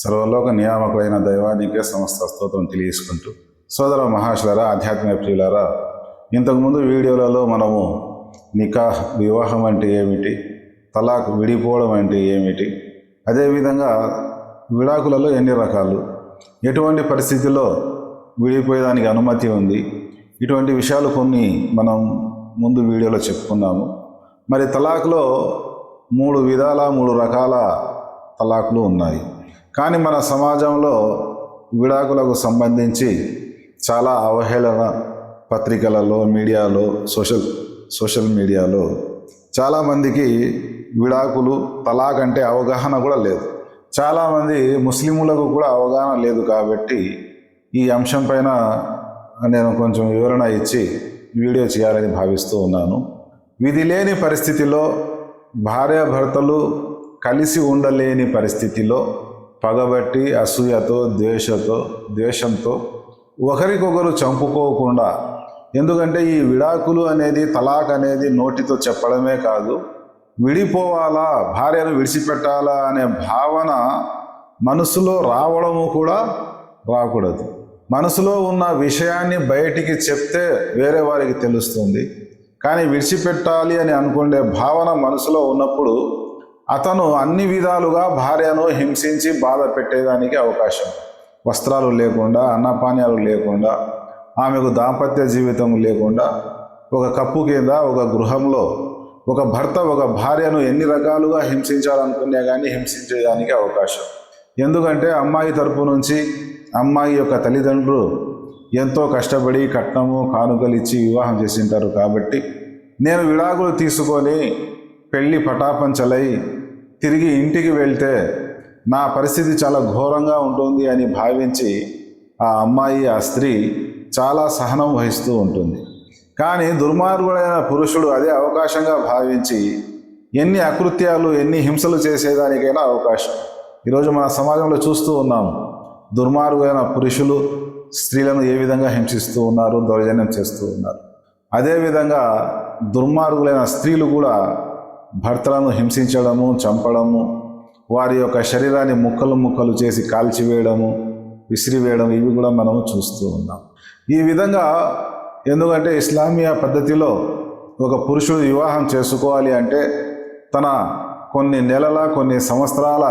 సర్వలోక నియామకులైన దైవానికే సమస్త స్తోత్రం తెలియజేసుకుంటూ సోదర మహాశులరా ఆధ్యాత్మిక ప్రియులారా ఇంతకుముందు వీడియోలలో మనము నికాహ్ వివాహం అంటే ఏమిటి తలాక్ విడిపోవడం అంటే ఏమిటి అదేవిధంగా విడాకులలో ఎన్ని రకాలు ఎటువంటి పరిస్థితుల్లో విడిపోయేదానికి అనుమతి ఉంది ఇటువంటి విషయాలు కొన్ని మనం ముందు వీడియోలో చెప్పుకున్నాము. మరి తలాక్లో మూడు విధాల మూడు రకాల తలాక్లు ఉన్నాయి. కానీ మన సమాజంలో విడాకులకు సంబంధించి చాలా అవహేళన పత్రికలలో మీడియాలో సోషల్ సోషల్ మీడియాలో చాలామందికి విడాకులు తలాక్ అంటే అవగాహన కూడా లేదు. చాలామంది ముస్లిములకు కూడా అవగాహన లేదు కాబట్టి ఈ అంశం పైన నేను కొంచెం వివరణ ఇచ్చి వీడియో చేయాలని భావిస్తూ ఉన్నాను. విధి లేని పరిస్థితిలో భార్యాభర్తలు కలిసి ఉండలేని పరిస్థితిలో పగబట్టి అసూయతో ద్వేషతో ద్వేషంతో ఒకరికొకరు చంపుకోకుండా. ఎందుకంటే ఈ విడాకులు అనేది తలాక్ అనేది నోటితో చెప్పడమే కాదు. విడిపోవాలా? భార్యను విడిచిపెట్టాలా అనే భావన మనసులో రావడము కూడా రాకూడదు. మనసులో ఉన్న విషయాన్ని బయటికి చెప్తే వేరే వారికి తెలుస్తుంది. కానీ విడిచిపెట్టాలి అని అనుకునే భావన మనసులో ఉన్నప్పుడు అతను అన్ని విధాలుగా భార్యను హింసించి బాధ పెట్టేదానికి అవకాశం. వస్త్రాలు లేకుండా అన్నపానీయాలు లేకుండా ఆమెకు దాంపత్య జీవితం లేకుండా ఒక కప్పు కింద ఒక గృహంలో ఒక భర్త ఒక భార్యను ఎన్ని రకాలుగా హింసించాలనుకునే కానీ హింసించేదానికి అవకాశం. ఎందుకంటే అమ్మాయి తరపు నుంచి అమ్మాయి యొక్క తల్లిదండ్రులు ఎంతో కష్టపడి కట్నము కానుకలు ఇచ్చి వివాహం చేసింటారు కాబట్టి నేను విడాకులు తీసుకొని పెళ్ళి పటాపంచలై తిరిగి ఇంటికి వెళ్తే నా పరిస్థితి చాలా ఘోరంగా ఉంటుంది అని భావించి ఆ అమ్మాయి ఆ స్త్రీ చాలా సహనం వహిస్తూ ఉంటుంది. కానీ దుర్మార్గుడైన పురుషుడు అదే అవకాశంగా భావించి ఎన్ని అకృత్యాలు ఎన్ని హింసలు చేసేదానికైనా అవకాశం. ఈరోజు మన సమాజంలో చూస్తూ ఉన్నాము దుర్మార్గులైన పురుషులు స్త్రీలను ఏ విధంగా హింసిస్తూ ఉన్నారు దౌర్జన్యం చేస్తూ ఉన్నారు. అదేవిధంగా దుర్మార్గులైన స్త్రీలు కూడా భర్తలను హింసించడము చంపడము వారి యొక్క శరీరాన్ని ముక్కలు ముక్కలు చేసి కాల్చివేయడము విసిరివేయడం ఇవి కూడా మనము చూస్తూ ఉన్నాం. ఈ విధంగా ఎందుకంటే ఇస్లామియా పద్ధతిలో ఒక పురుషుడు వివాహం చేసుకోవాలి అంటే తన కొన్ని నెలల కొన్ని సంవత్సరాల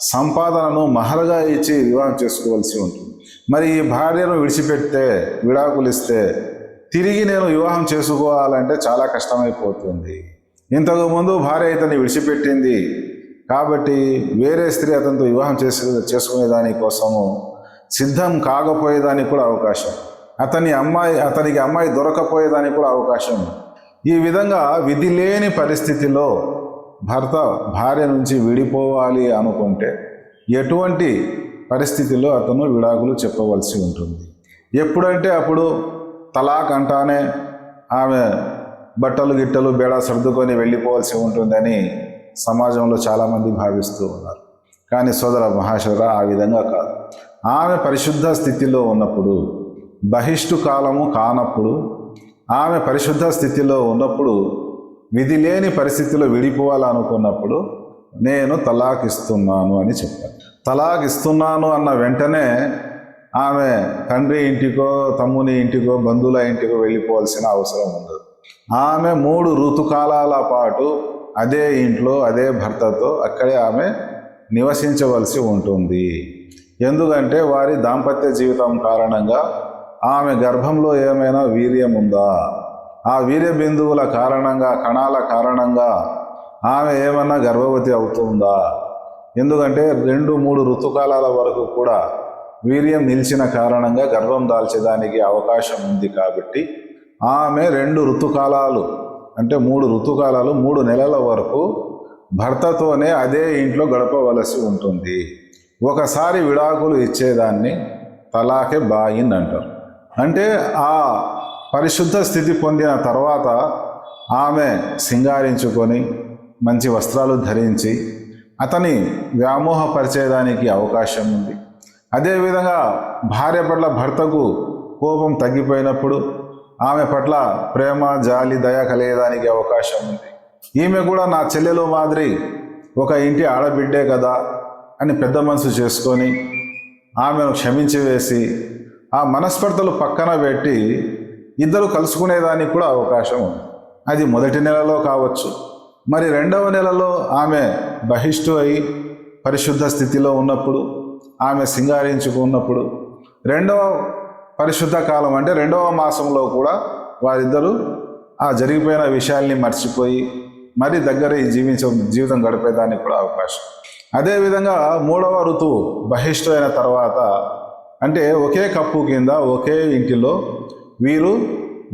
సంపాదనను మహరగా ఇచ్చి వివాహం చేసుకోవాల్సి ఉంటుంది. మరి ఈ భార్యను విడిచిపెడితే విడాకులు ఇస్తే తిరిగి నేను వివాహం చేసుకోవాలంటే చాలా కష్టమైపోతుంది. ఇంతకు ముందు భార్య ఇతన్ని విడిచిపెట్టింది. కాబట్టి వేరే స్త్రీ అతనితో వివాహం చేసు చేసుకునే దానికోసము సిద్ధం కాకపోయేదానికి కూడా అవకాశం. అతని అమ్మాయి అతనికి అమ్మాయి దొరకపోయేదానికి కూడా అవకాశం. ఈ విధంగా విధి లేని పరిస్థితిలో భర్త భార్య నుంచి విడిపోవాలి అనుకుంటే ఎటువంటి పరిస్థితిలో అతను విడాకులు చెప్పవలసి ఉంటుంది. ఎప్పుడంటే అప్పుడు తలాక్ అంటానే ఆమె బట్టలు గిట్టలు బేడా సర్దుకొని వెళ్ళిపోవాల్సి ఉంటుందని సమాజంలో చాలామంది భావిస్తూ ఉన్నారు. కానీ సోదర మహాశర ఆ విధంగా కాదు. ఆమె పరిశుద్ధ స్థితిలో ఉన్నప్పుడు బహిష్టు కాలము కానప్పుడు ఆమె పరిశుద్ధ స్థితిలో ఉన్నప్పుడు విధి లేని పరిస్థితిలో విడిపోవాలనుకున్నప్పుడు నేను తలాక్ ఇస్తున్నాను అని చెప్పాను తలాక్ ఇస్తున్నాను అన్న వెంటనే ఆమె తండ్రి ఇంటికో తమ్ముని ఇంటికో బంధువుల ఇంటికో వెళ్ళిపోవాల్సిన అవసరం ఉండదు. ఆమె మూడు ఋతుకాలాల పాటు అదే ఇంట్లో అదే భర్తతో అక్కడే ఆమె నివసించవలసి ఉంటుంది. ఎందుకంటే వారి దాంపత్య జీవితం కారణంగా ఆమె గర్భంలో ఏమైనా వీర్యం ఉందా? ఆ వీర్య బిందువుల కారణంగా కణాల కారణంగా ఆమె ఏమన్నా గర్భవతి అవుతుందా? ఎందుకంటే రెండు మూడు ఋతుకాలాల వరకు కూడా వీర్యం నిలిచిన కారణంగా గర్భం దాల్చేదానికి అవకాశం ఉంది కాబట్టి ఆమె రెండు ఋతుకాలాలు అంటే మూడు ఋతుకాలాలు మూడు నెలల వరకు భర్తతోనే అదే ఇంట్లో గడపవలసి ఉంటుంది. ఒకసారి విడాకులు ఇచ్చేదాన్ని తలాకే బాయిన్ అంటారు. అంటే ఆ పరిశుద్ధ స్థితి పొందిన తర్వాత ఆమె సింగారించుకొని మంచి వస్త్రాలు ధరించి అతని వ్యామోహపరిచేదానికి అవకాశం ఉంది. అదేవిధంగా భార్య పట్ల భర్తకు కోపం తగ్గిపోయినప్పుడు ఆమె పట్ల ప్రేమ జాలి దయ కలిగేదానికి అవకాశం ఉంది. ఈమె కూడా నా చెల్లెలు మాదిరి ఒక ఇంటి ఆడబిడ్డే కదా అని పెద్ద మనసు చేసుకొని ఆమెను క్షమించి వేసి ఆ మనస్పర్ధలు పక్కన పెట్టి ఇద్దరు కలుసుకునేదానికి కూడా అవకాశం ఉంది. అది మొదటి నెలలో కావచ్చు. మరి రెండవ నెలలో ఆమె బహిష్టు అయి పరిశుద్ధ స్థితిలో ఉన్నప్పుడు ఆమె సింగారించుకున్నప్పుడు రెండవ పరిశుద్ధ కాలం అంటే రెండవ మాసంలో కూడా వారిద్దరూ ఆ జరిగిపోయిన విషయాల్ని మర్చిపోయి మరి దగ్గర జీవించే జీవించ జీవితం గడిపేదానికి కూడా అవకాశం. అదేవిధంగా మూడవ ఋతువు బహిష్టమైన తర్వాత అంటే ఒకే కప్పు కింద ఒకే ఇంటిలో వీరు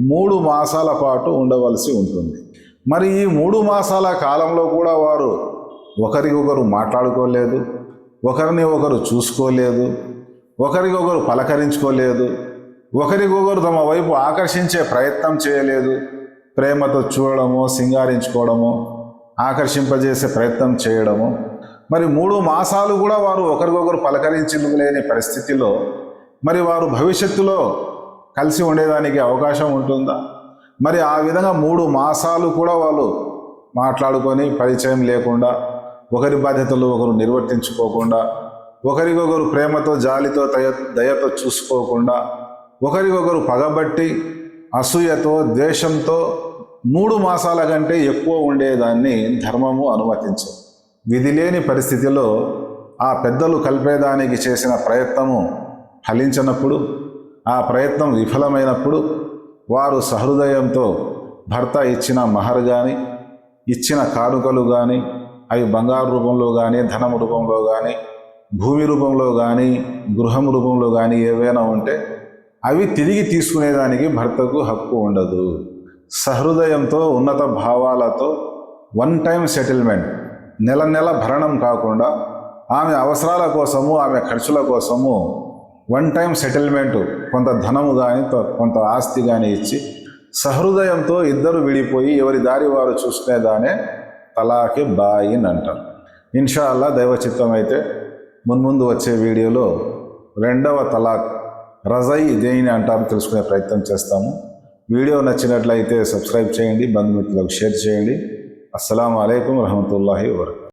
మూడు మాసాల పాటు ఉండవలసి ఉంటుంది. మరి ఈ మూడు మాసాల కాలంలో కూడా వారు ఒకరికొకరు మాట్లాడుకోలేదు ఒకరిని ఒకరు చూసుకోలేదు ఒకరికొకరు పలకరించుకోలేదు ఒకరికొకరు తమ వైపు ఆకర్షించే ప్రయత్నం చేయలేదు. ప్రేమతో చూడడము సింగారించుకోవడము ఆకర్షింపజేసే ప్రయత్నం చేయడము. మరి మూడు మాసాలు కూడా వారు ఒకరికొకరు పలకరించలేని పరిస్థితిలో మరి వారు భవిష్యత్తులో కలిసి ఉండేదానికి అవకాశం ఉంటుందా? మరి ఆ విధంగా మూడు మాసాలు కూడా వాళ్ళు మాట్లాడుకొని పరిచయం లేకుండా ఒకరి బాధ్యతలు ఒకరు నిర్వర్తించుకోకుండా ఒకరికొకరు ప్రేమతో జాలితో దయ దయతో చూసుకోకుండా ఒకరికొకరు పగబట్టి అసూయతో ద్వేషంతో మూడు మాసాల కంటే ఎక్కువ ఉండేదాన్ని ధర్మము అనుమతించు. విధి లేని పరిస్థితిలో ఆ పెద్దలు కలిపేదానికి చేసిన ప్రయత్నము ఫలించినప్పుడు ఆ ప్రయత్నం విఫలమైనప్పుడు వారు సహృదయంతో భర్త ఇచ్చిన మహర్ కానీ ఇచ్చిన కానుకలు కానీ అవి బంగారు రూపంలో కానీ ధనం రూపంలో కానీ భూమి రూపంలో కానీ గృహం రూపంలో కానీ ఏవైనా ఉంటే అవి తిరిగి తీసుకునేదానికి భర్తకు హక్కు ఉండదు. సహృదయంతో ఉన్నత భావాలతో వన్ టైం సెటిల్మెంట్ నెల నెల భరణం కాకుండా ఆమె అవసరాల కోసము ఆమె ఖర్చుల కోసము వన్ టైం సెటిల్మెంట్ కొంత ధనము కానీ కొంత ఆస్తి కానీ ఇచ్చి సహృదయంతో ఇద్దరు విడిపోయి ఎవరి దారి వారు చూసుకునేదానే తలాకి బాయిన్ అంటారు ఇన్షా అల్లా దైవ అయితే మున్ముందు వచ్చే వీడియోలో రెండవ తలాక్ రజై దేని అంటారో తెలుసుకునే ప్రయత్నం చేస్తాము. వీడియో నచ్చినట్లయితే సబ్స్క్రైబ్ చేయండి బంధుమిత్రులకు షేర్ చేయండి. అస్సలం అయికం వరహమూల వరకు